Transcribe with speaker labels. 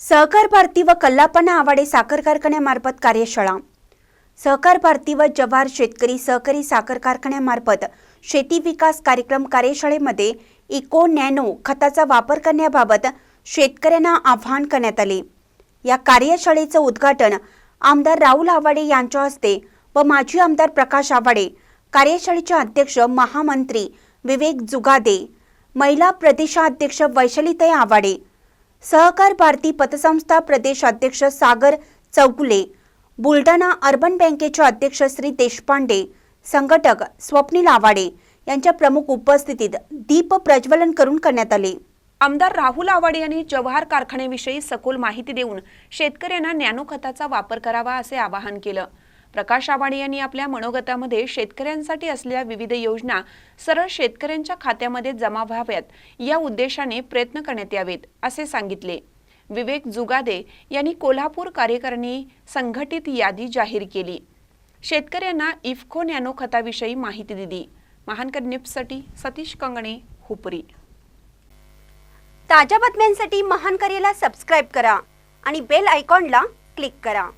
Speaker 1: सहकार भारती व कल्लापना आवाडे साखर कारखान्यामार्फत कार्यशाळा. सहकार भारती व जव्हार शेतकरी सहकारी साखर कारखान्यामार्फत शेती विकास कार्यक्रम कार्यशाळेमध्ये इको नॅनो खताचा वापर करण्याबाबत शेतकऱ्यांना आवाहन करण्यात आले. या कार्यशाळेचं उद्घाटन आमदार राहुल आवाडे यांच्या हस्ते व माजी आमदार प्रकाश आवाडे कार्यशाळेचे अध्यक्ष महामंत्री विवेक जुगादे महिला प्रदेशाध्यक्ष वैशालीताई आवाडे सहकार भारती पतसंस्था प्रदेश अध्यक्ष सागर चौगुले बुलढाणा अर्बन बँकेचे अध्यक्ष श्री देशपांडे संघटक स्वप्नील आवाडे यांच्या प्रमुख उपस्थितीत दीप प्रज्वलन करून करण्यात आले.
Speaker 2: आमदार राहुल आवाडे यांनी जव्हार कारखान्याविषयी सखोल माहिती देऊन शेतकऱ्यांना नॅनो खताचा वापर करावा असे आवाहन केलं. प्रकाश आवाडे यांनी आपल्या मनोगतामध्ये शेतकऱ्यांसाठी असलेल्या विविध योजना सरळ शेतकऱ्यांच्या खात्यामध्ये जमा व्हाव्यात या उद्देशाने प्रयत्न करण्यात यावेत असे सांगितले. विवेक जुगादे यांनी कोल्हापूर कार्यकारिणी संघटित यादी जाहीर केली. शेतकऱ्यांना इफ्को नॅनो खताविषयी माहिती दिली. महानकर न्यूजसाठी सतीश कंगणे हुपरी.
Speaker 1: ताज्या बातम्यांसाठी महानकरेला सबस्क्राईब करा आणि बेल आयकॉनला क्लिक करा.